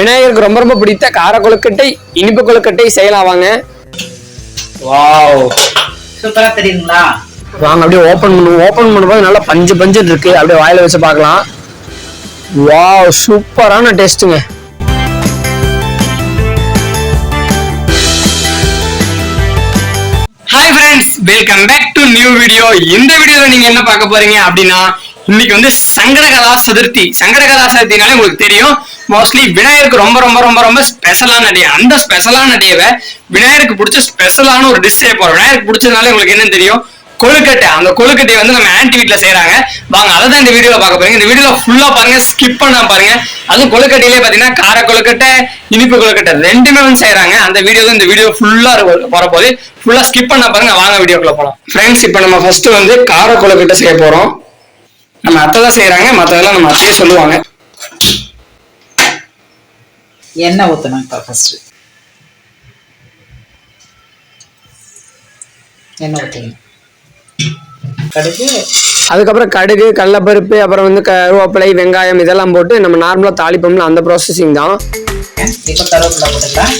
விநாயகருக்கு ரொம்ப ரொம்ப பிடித்த கார கொழுக்கட்டை இனிப்பு கொழுக்கட்டை செய்யலாம் வாங்க. வாவ். சூப்பரா தெரியுங்களா வாங்க அப்படியே ஓபன் பண்ணுவோம் ஓபன் பண்ணும்போது நல்லா பஞ்சு பஞ்சு இருக்கு. அப்படியே வாயில வச்சு பார்க்கலாம். வாவ் சூப்பரான டேஸ்ட்டுங்க. Hi friends welcome back to new video இந்த வீடியோல நீங்க என்ன பார்க்க போறீங்க அப்படின்னா இன்னைக்கு வந்து சங்கடகரா சதுர்த்தி. சங்கடகரா சதுர்த்தினாலே உங்களுக்கு தெரியும். மோஸ்ட்லி விநாயகருக்கு ரொம்ப ரொம்ப ரொம்ப ரொம்ப ஸ்பெஷலான டே அந்த ஸ்பெஷலான டேவை விநாயகருக்கு பிடிச்ச ஸ்பெஷலான ஒரு டிஷ் செய்ய போறோம். விநாயகருக்கு பிடிச்சதுனால உங்களுக்கு என்ன தெரியும்? கொழுக்கட்டை. அந்த கொழுக்கட்டையை வந்து நம்ம ஆன்டி வீட்ல செய்யறாங்க வாங்க அதை தான் இந்த வீடியோல பார்க்க போறீங்க இந்த வீடியோல ஃபுல்லா பாருங்க ஸ்கிப் பண்ண பாருங்க. அதுவும் கொழுக்கட்டையிலே பாத்தீங்கன்னா கார கொழுக்கட்டை இனிப்பு கொழுக்கட்டை ரெண்டுமே வந்து செய்றாங்க. அந்த வீடியோ தான் இந்த வீடியோ ஃபுல்லா போது ஃபுல்லா ஸ்கிப் பண்ண பாருங்க வாங்க வீடியோக்குள்ள போகலாம் ஃப்ரெண்ட்ஸ் இப்போ நம்ம ஃபர்ஸ்ட் வந்து கார கொழுக்கட்டை செய்ய போறோம். நம்ம அத்தை தான் செய்யறாங்க மற்றதெல்லாம் நம்ம அத்தையே சொல்லுவாங்க. எண்ணெய் ஊற்றணும் இப்போ ஃபர்ஸ்ட் எண்ணெய் ஊற்றிக்கணும் கடுகு. அதுக்கப்புறம் கடுகு கடலப்பருப்பு அப்புறம் வந்து கருவேப்பிலை வெங்காயம் இதெல்லாம் போட்டு நம்ம நார்மலா தாளிப்போம்ல அந்த ப்ராசஸிங் தான். இப்போ கருவேப்பிலை போட்டுக்கலாம்.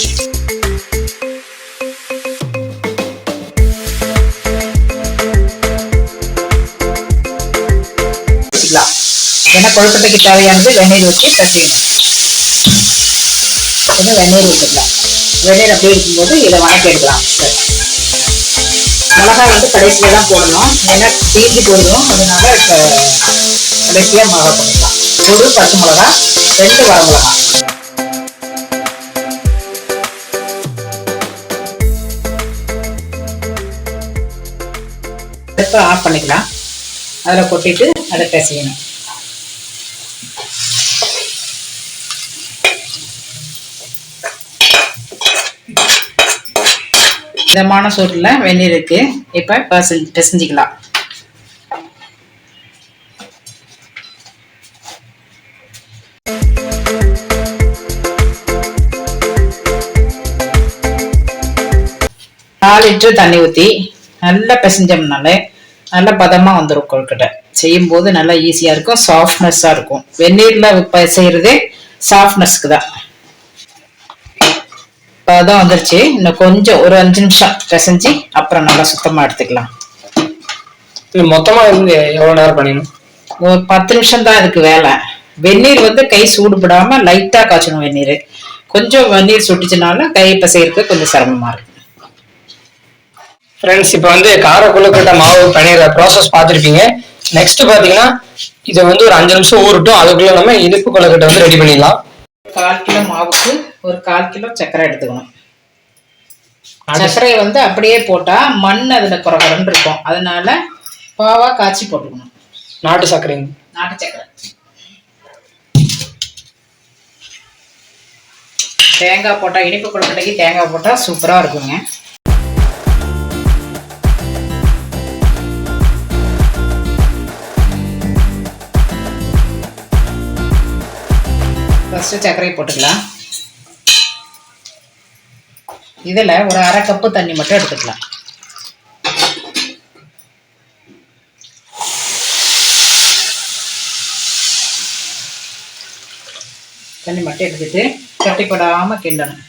ஏன்னா கொழுக்கட்டைக்கு தேவையானது வெந்நீர் ஊற்றி பிசையணும் கொஞ்சம் வெந்நீர் ஊற்றிக்கலாம் வெந்நீர் அப்படியே இருக்கும்போது இதை வணக்கி எடுக்கலாம். மிளகாய் வந்து கடைசியில் தான் போடணும். ஏன்னா தீஞ்சு போயிடும். அதனால இப்போ கடைசியாக மிளகா பண்ணிக்கலாம் ஒரு பச்சை மிளகா ரெண்டு வர மிளகா அடுப்பை ஆஃப் பண்ணிக்கலாம். அதில் கொட்டிட்டு அதை பிசையணும். மிதமான சூட்டில் வெந்நீர் இருக்கு. இப்போ பசை பிசைஞ்சிக்கலாம். நாலு லிட்டர் தண்ணி ஊற்றி நல்லா பிசைஞ்சோம்னாலே நல்ல பதமாக வந்துடும் கொழுக்கட்டை. செய்யும்போது நல்லா ஈஸியாக இருக்கும் சாஃப்ட்னஸ்ஸாக இருக்கும். வெந்நீரில் செய்கிறதே சாஃப்ட்னஸ்க்கு தான். பதம் வந்துருச்சு. இன்னும் கொஞ்சம் ஒரு அஞ்சு நிமிஷம் பிசைஞ்சு அப்புறம் நல்லா சுத்தமாக எடுத்துக்கலாம். மொத்தமா இருந்து எவ்வளவு நேரம் பண்ணிடணும்? ஒரு பத்து நிமிஷம் தான் இதுக்கு வேலை. வெந்நீர் வந்து கை சூடுபடாம லைட்டா காய்ச்சணும் வெந்நீர். கொஞ்சம் வெந்நீர் சுட்டுச்சுனாலும் கை பிசைறதுக்கு கொஞ்சம் சிரமமா இருக்கு. ஃப்ரெண்ட்ஸ் இப்போ வந்து கார கொழுக்கட்டை மாவு பண்ணிடுற ப்ராசஸ் பார்த்துருப்பீங்க. நெக்ஸ்ட் பார்த்தீங்கன்னா இதை வந்து ஒரு அஞ்சு நிமிஷம் ஊறட்டும். அதுக்குள்ள நம்ம இனிப்பு கொழுக்கட்டை வந்து ரெடி பண்ணிடலாம். கால் கிலோ மாவுக்கு ஒரு கால் கிலோ சர்க்கரை எடுத்துக்கணும். சர்க்கரையை வந்து அப்படியே போட்டா மண் அதுல குறகுறன்னு இருக்கும். அதனால பாவா காய்ச்சி போட்டுக்கணும். நாட்டு சர்க்கரை நாட்டு சர்க்கரை. தேங்காய் போட்டா இனிப்பு கொழுக்கட்டைக்கு தேங்காய் போட்டா சூப்பரா இருக்குங்க. ஃபஸ்ட்டு சர்க்கரை போட்டுக்கலாம். இதில் ஒரு அரை கப்பு தண்ணி மட்டும் எடுத்துக்கலாம். தண்ணி மட்டும் எடுத்துட்டு கட்டிப்படாமல் கிண்டணும்.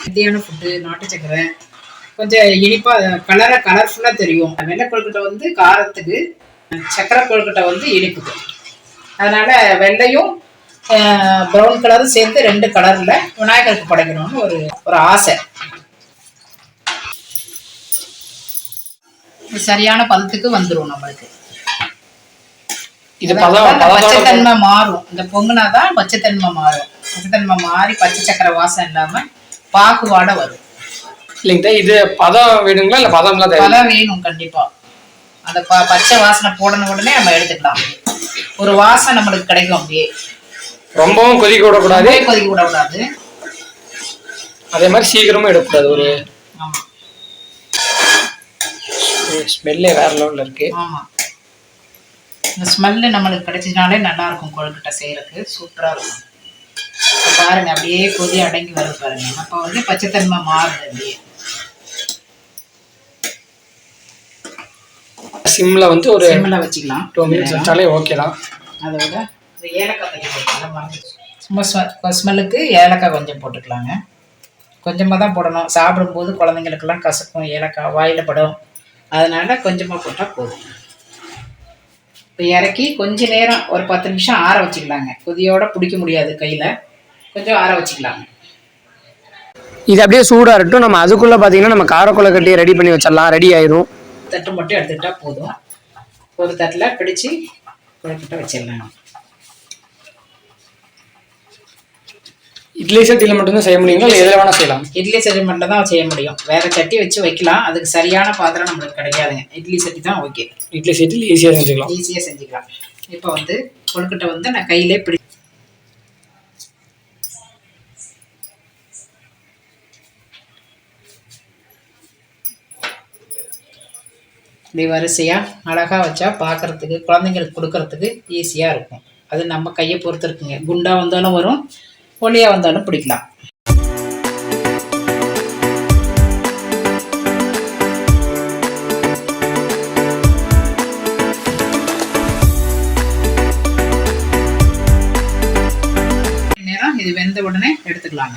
மத்தியான ஃபுட்டு நாட்டு சக்கரை. கொஞ்சம் இனிப்பாக கலராக கலர்ஃபுல்லாக தெரியும். வெள்ளை கொழுக்கட்டை வந்து காரத்துக்கு சக்கரை கொழுக்கட்டை வந்து இனிப்புக்கு. அதனால வெள்ளையும் ப்ரௌன் கலரும் சேர்த்து ரெண்டு கலரில் விநாயகருக்கு படைக்கணும்னு ஒரு ஒரு ஆசை. சரியான பதத்துக்கு வந்துடும் நம்மளுக்கு. இது பதம் பச்சைத்தன்மை மாறும். இந்த பொங்குனாதான் பச்சைத்தன்மை மாறும். பச்சைத்தன்மை மாறி பச்சை சக்கரை வாசம் இல்லாம பாகு வாடை வரும். இல்லைங்க இது பதம் வேணுங்களா இல்ல தேவை பதம் வேணும் கண்டிப்பா. அந்த ப- பச்சை வாசனை போடணும் உடனே நம்ம எடுத்துக்கலாம். ஒரு வாசம் நம்மளுக்கு கிடைக்கும் அப்படியே. ரொம்பவும் கொதிக்க விடக்கூடாது. கொதிக்க விடக்கூடாது. அதே மாதிரி சீக்கிரமும் எடுக்கக்கூடாது. ஒரு ஸ்மெல்லே வேற லெவல்ல இருக்கு. ஆமா. இந்த ஸ்மெல்லு நம்மளுக்கு கிடைச்சதுனாலே நல்லா இருக்கும் கொழுக்கட்டை செய்யறதுக்கு. சூப்பரா இருக்கும். பாருங்க அப்படியே கொதி அடங்கி வருது பாருங்க. அப்ப வந்து பச்சைத்தன்மை மாறுது அப்படியே. சிம்ல வந்து ஒரு சிம்மில் வச்சுக்கலாம். டூ மினிட்ஸ் வச்சாலே ஓகே தான். அதோட இந்த ஏலக்காய் தட்டி போட்டுக்கலாம் சும்மா ஸ்மெ ஸ்மெல்லுக்கு ஏலக்காய் கொஞ்சம் போட்டுக்கலாங்க. கொஞ்சமாக தான் போடணும். சாப்பிடும்போது குழந்தைங்களுக்கெல்லாம் கசக்கும் ஏலக்காய் வாயில் படும். அதனால கொஞ்சமாக போட்டால் போதும். இப்போ இறக்கி கொஞ்ச நேரம் ஒரு பத்து நிமிஷம் ஆற வச்சுக்கலாங்க. கொதியோட பிடிக்க முடியாது கையில். கொஞ்சம் ஆற வச்சுக்கலாங்க. இது அப்படியே சூடாக இருக்கட்டும். நம்ம அதுக்குள்ளே பார்த்தீங்கன்னா நம்ம காரக்குள்ள கட்டியை ரெடி பண்ணி வச்சிடலாம். ரெடி ஆயிரும். தட்டு மட்டும் எடுத்துக்கிட்டா போதும். ஒரு தட்டில் பிடிச்சி கொழுக்கட்டை வச்சிடலாம் இட்லி சட்டியில் மட்டும்தான் செய்ய முடியுங்களா? இல்லை எதில் வேணால் செய்யலாம்? இட்லி சட்டி மட்டும் தான் செய்ய முடியும். வேற சட்டி வச்சு வைக்கலாம். அதுக்கு சரியான பாத்திரம் நம்மளுக்கு கிடைக்காதுங்க இட்லி சட்டி தான் ஓகே. இட்லி சட்டியில் ஈஸியாக செஞ்சுக்கலாம். ஈஸியாக செஞ்சுக்கலாம். இப்போ வந்து கொழுக்கட்டை வந்து நான் கையிலே பிடி இப்படி வரிசையாக அழகாக வச்சா பார்க்கறதுக்கு குழந்தைங்களுக்கு கொடுக்கறதுக்கு ஈஸியாக இருக்கும். அது நம்ம கையை பொறுத்து இருக்குங்க. குண்டா வந்தாலும் வரும். ஒல்லியாக வந்தாலும் பிடிக்கலாம். நேரம் இது வெந்த உடனே எடுத்துக்கலாங்க.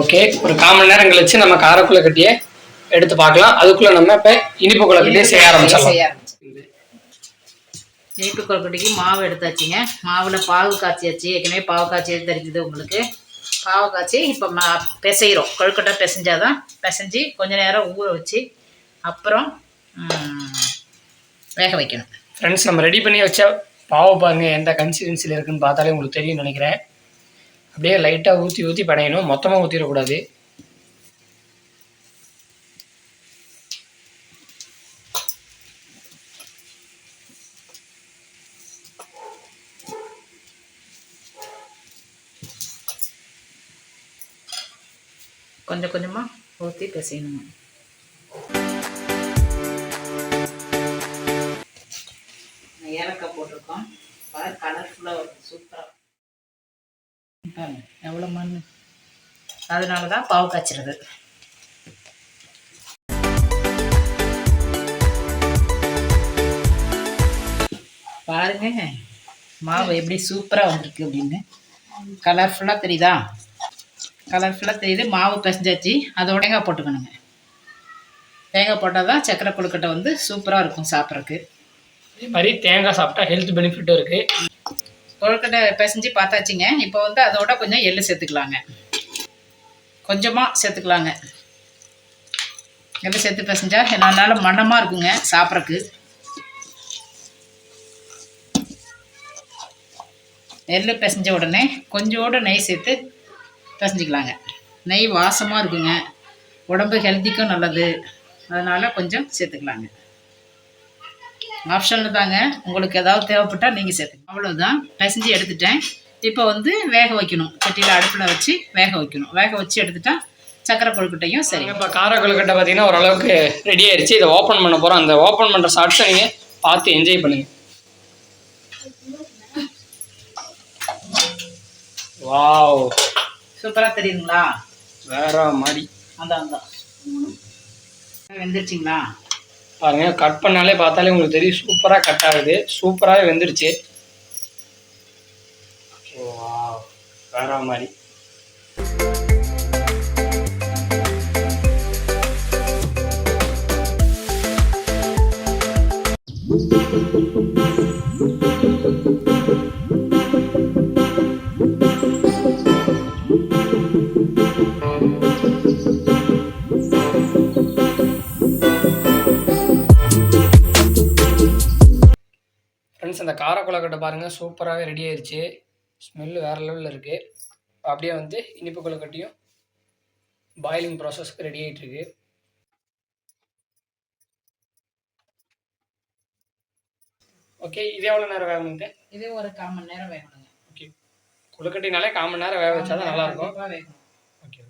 ஓகே ஒரு கால் மணி நேரம் கழிச்சு நம்ம காரக்குள்ள கட்டியை எடுத்து பார்க்கலாம். அதுக்குள்ள நம்ம இப்போ இனிப்பு குள்ள கட்டியை செய்ய ஆரம்பிச்சிடலாம். செய்ய ஆரம்பிச்சிடலாம். இனிப்பு கொழுக்கட்டைக்கு மாவு எடுத்தாச்சுங்க. மாவில் பாகு காய்ச்சியாச்சு. ஏற்கனவே பாவு காய்ச்சி தெரிஞ்சுது உங்களுக்கு. பாவு காய்ச்சி இப்போ மா பிசைகிறோம் கொழுக்கட்டை பிசைஞ்சாதான் பிசைஞ்சு கொஞ்ச நேரம் ஊற வச்சு அப்புறம் வேக வைக்கணும். ஃப்ரெண்ட்ஸ் நம்ம ரெடி பண்ணி வச்சா பாவை பாருங்கள் எந்த கன்சிஸ்டன்சியில் இருக்குன்னு பார்த்தாலே உங்களுக்கு தெரியும்னு நினைக்கிறேன். அப்படியே லைட்டாக ஊற்றி ஊற்றி படையணும் மொத்தமாக ஊற்றிடக்கூடாது கொஞ்சம் கொஞ்சமாக ஊற்றி பிசையணுங்க ஏலக்காய் போட்டிருக்கோம். பாரு கலர்ஃபுல்லாக வருது சூப்பராக பாருங்க எவ்வளோ மண் அதனால தான் பாவு காய்ச்சிருது பாருங்க மாவு எப்படி சூப்பராக வந்திருக்கு அப்படின்னு. கலர்ஃபுல்லாக தெரியுதா? கலர்ஃபுல்லாக தெரியுது. மாவு பிசைஞ்சாச்சு. அதோட தேங்காய் போட்டுக்கணுங்க. தேங்காய் போட்டால் தான் சக்கரை கொழுக்கட்டை வந்து சூப்பராக இருக்கும் சாப்பிட்றதுக்கு. அதே மாதிரி தேங்காய் சாப்பிட்டா ஹெல்த் பெனிஃபிட்டும் இருக்குது கொழுக்கட்டை பிசைஞ்சு பார்த்தாச்சுங்க. இப்போ வந்து அதோட கொஞ்சம் எள்ளு சேர்த்துக்கலாங்க. கொஞ்சமாக சேர்த்துக்கலாங்க. எள்ளு சேர்த்து பிசைஞ்சா நல்லா மணமாக இருக்குங்க சாப்பிட்றக்கு எள்ளு பிசைஞ்ச உடனே கொஞ்சோடு நெய் சேர்த்து பிசைஞ்சிக்கலாங்க. நெய் வாசமாக இருக்குங்க. உடம்பு ஹெல்த்திக்கும் நல்லது. அதனால் கொஞ்சம் சேர்த்துக்கலாங்க. ஆப்ஷனில் தாங்க. உங்களுக்கு ஏதாவது தேவைப்பட்டால் நீங்கள் சேர்த்துக்கலாம் அவ்வளோதான் பிசைஞ்சு எடுத்துட்டேன். இப்போ வந்து வேக வைக்கணும். சட்டியில் அடுப்பில் வச்சு வேக வைக்கணும். வேக வச்சு எடுத்துட்டா சக்கரை கொழுக்கட்டையும் சரி. இப்போ கார கொழுக்கட்டை பார்த்தீங்கன்னா ஓரளவுக்கு ரெடி ஆயிடுச்சு இதை ஓப்பன் பண்ண போகிறோம் அந்த ஓப்பன் பண்ணுற ஷார்ட்ஸை நீங்கள் பார்த்து என்ஜாய் பண்ணுங்க. வாவ் சூப்பராக தெரியுதுங்களா? வேற மாதிரி. அதான் அதான் வெந்துருச்சிங்களா? பாருங்க கட் பண்ணாலே பார்த்தாலே உங்களுக்கு தெரியும். சூப்பராக கட் ஆகுது. சூப்பராகவே வெந்துருச்சு. வேற மாதிரி. ஃப்ரெண்ட்ஸ் கொழுக்கட்டை பாருங்கள் சூப்பராகவே ரெடி ஆயிருச்சு ஸ்மெல்லு வேறு லெவலில் இருக்குது அப்படியே வந்து இனிப்பு கொழுக்கட்டையும் பாயிலிங் ப்ராசஸ்க்கு ரெடி ஆகிட்டு இருக்கு. ஓகே இது எவ்வளோ நேரம் வேகணுன்ட்டு இதே ஒரு கால் மணி நேரம் வேகணுங்க ஓகே கொழுக்கட்டைனாலே கால் மணி நேரம் வேக வச்சா தான் நல்லாயிருக்கும் ஓகே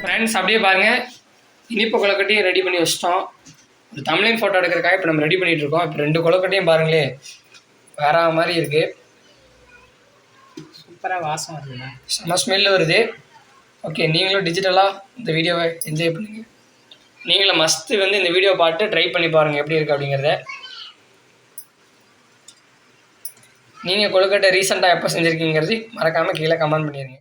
ஃப்ரெண்ட்ஸ் அப்படியே பாருங்க. இனிப்பு கொழுக்கட்டையும் ரெடி பண்ணி வச்சிட்டோம். ஒரு தமிழின் ஃபோட்டோ எடுக்கிறக்காக இப்போ நம்ம ரெடி பண்ணிட்டு இருக்கோம் இப்போ ரெண்டு கொழுக்கட்டையும் பாருங்களே. வேற மாதிரி இருக்கு. சூப்பராக வாசம் வருதுங்க செம்ம ஸ்மெல் வருது. ஓகே நீங்களும் டிஜிட்டலாக இந்த வீடியோவை என்ஜாய் பண்ணுங்க. நீங்களும் மஸ்ட்டு வந்து இந்த வீடியோ பார்த்து ட்ரை பண்ணி பாருங்கள் எப்படி இருக்குது அப்படிங்கிறத. நீங்கள் கொழுக்கட்டை ரீசெண்டாக எப்போ செஞ்சுருக்கீங்கிறது மறக்காமல் கீழே கமெண்ட் பண்ணிடுங்க.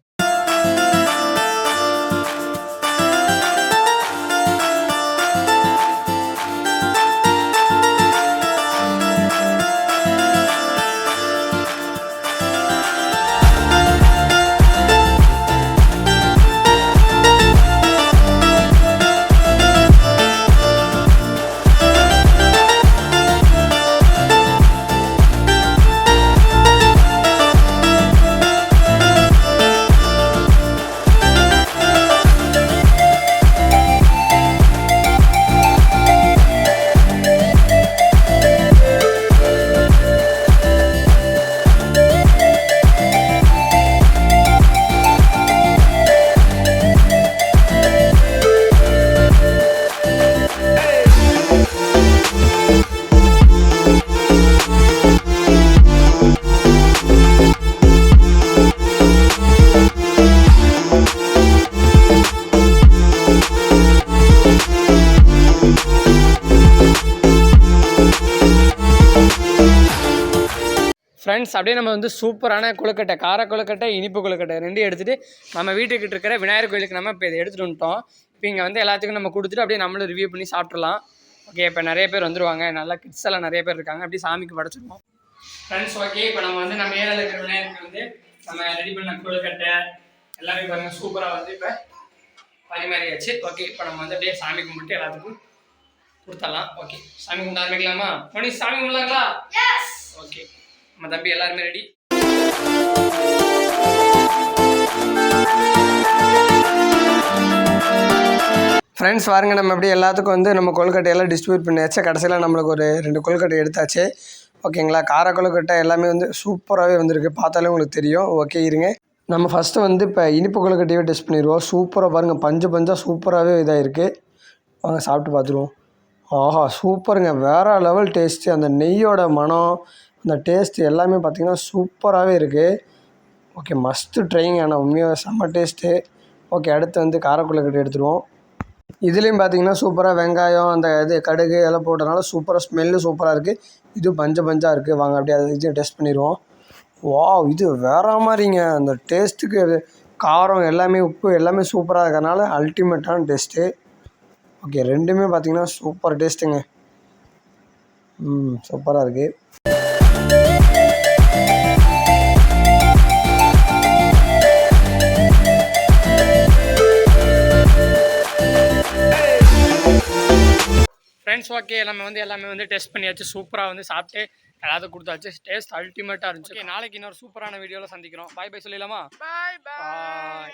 ஃப்ரெண்ட்ஸ் அப்படியே நம்ம வந்து சூப்பரான கொழுக்கட்டை கார கொழுக்கட்டை இனிப்பு கொழுக்கட்டை ரெண்டையும் எடுத்துகிட்டு நம்ம வீட்டுக்கிட்ட இருக்கிற விநாயகர் கோயிலுக்கு நம்ம இப்போ இதை எடுத்துகிட்டு வந்துட்டோம். இப்போ இங்கே வந்து எல்லாத்துக்கும் நம்ம கொடுத்துட்டு அப்படியே நம்மளும் ரிவ்யூ பண்ணி சாப்பிட்றலாம் ஓகே இப்போ நிறைய பேர் வந்துருவாங்க. நல்லா கிட்ஸ் எல்லாம் நிறைய பேர் இருக்காங்க. அப்படியே சாமிக்கு படைச்சிருவோம். ஃப்ரெண்ட்ஸ் ஓகே இப்போ நம்ம வந்து நம்ம ஏரியாவில் இருக்கிற விநாயகருக்கு வந்து நம்ம ரெடி பண்ண கொழுக்கட்டை எல்லாமே பாருங்க சூப்பராக வந்து இப்போ பரிமாறியாச்சு. ஓகே இப்போ நம்ம வந்து அப்படியே சாமி கும்பிட்டு எல்லாத்துக்கும் கொடுத்துடலாம். ஓகே சாமி கும்பிட்டு ஆரம்பிக்கலாமா மணி சாமி கும்பிடலாங்களா? ஓகே நம்ம தம்பி எல்லாருமே ரெடி ஃப்ரெண்ட்ஸ் வாருங்க. நம்ம எப்படி எல்லாத்துக்கும் வந்து நம்ம கொழுக்கட்டையெல்லாம் டிஸ்ட்ரிபியூட் பண்ணியாச்சு கடைசியில் நம்மளுக்கு ஒரு ரெண்டு கொழுக்கட்டை எடுத்தாச்சு. ஓகேங்களா கார கொழுக்கட்டை எல்லாமே வந்து சூப்பராகவே வந்திருக்கு. பார்த்தாலே உங்களுக்கு தெரியும். ஓகே இருங்க. நம்ம ஃபஸ்ட்டு வந்து இப்போ இனிப்பு கொழுக்கட்டையே டெஸ்ட் பண்ணிடுவோம். சூப்பராக பாருங்கள் பஞ்சு பஞ்சாக சூப்பராகவே இதாக இருக்குது வாங்க சாப்பிட்டு பார்த்துருவோம். ஆஹா சூப்பருங்க வேறு லெவல் டேஸ்ட்டு அந்த நெய்யோட மனம் அந்த டேஸ்ட் எல்லாமே பார்த்தீங்கன்னா சூப்பராகவே இருக்குது ஓகே மஸ்ட்டு ட்ரைங்க ஆனால் உண்மையாக செம்ம டேஸ்ட்டு ஓகே அடுத்து வந்து காரக்குள்ளக்கட்டை எடுத்துருவோம் இதுலேயும் பார்த்தீங்கன்னா சூப்பராக வெங்காயம் அந்த இது கடுகு எல்லாம் போட்டதுனால சூப்பராக ஸ்மெல்லு சூப்பராக இருக்குது இது பஞ்ச பஞ்சாக இருக்குது வாங்க அப்படியே அதை இது டெஸ்ட் பண்ணிடுவோம். வாவ் இது வேற மாதிரிங்க. அந்த டேஸ்ட்டுக்கு காரம் எல்லாமே உப்பு எல்லாமே சூப்பராக இருக்கிறதுனால அல்டிமேட்டான டேஸ்ட்டு ஓகே ரெண்டுமே பார்த்தீங்கன்னா சூப்பர் டேஸ்ட்டுங்க ம் சூப்பராக இருக்குது ஃப்ரெண்ட்ஸ் ஓகே நம்ம வந்து எல்லாமே வந்து டெஸ்ட் பண்ணியாச்சு. சூப்பராக வந்து சாப்பிட்டு எல்லாத்துக்கும் கொடுத்தாச்சு. டேஸ்ட் அல்டிமேட்டாக இருந்துச்சு. நாளைக்கு இன்னொரு சூப்பரான வீடியோவில் சந்திக்கிறோம். பாய் பை சொல்லிடலாமா? பாய் பாய்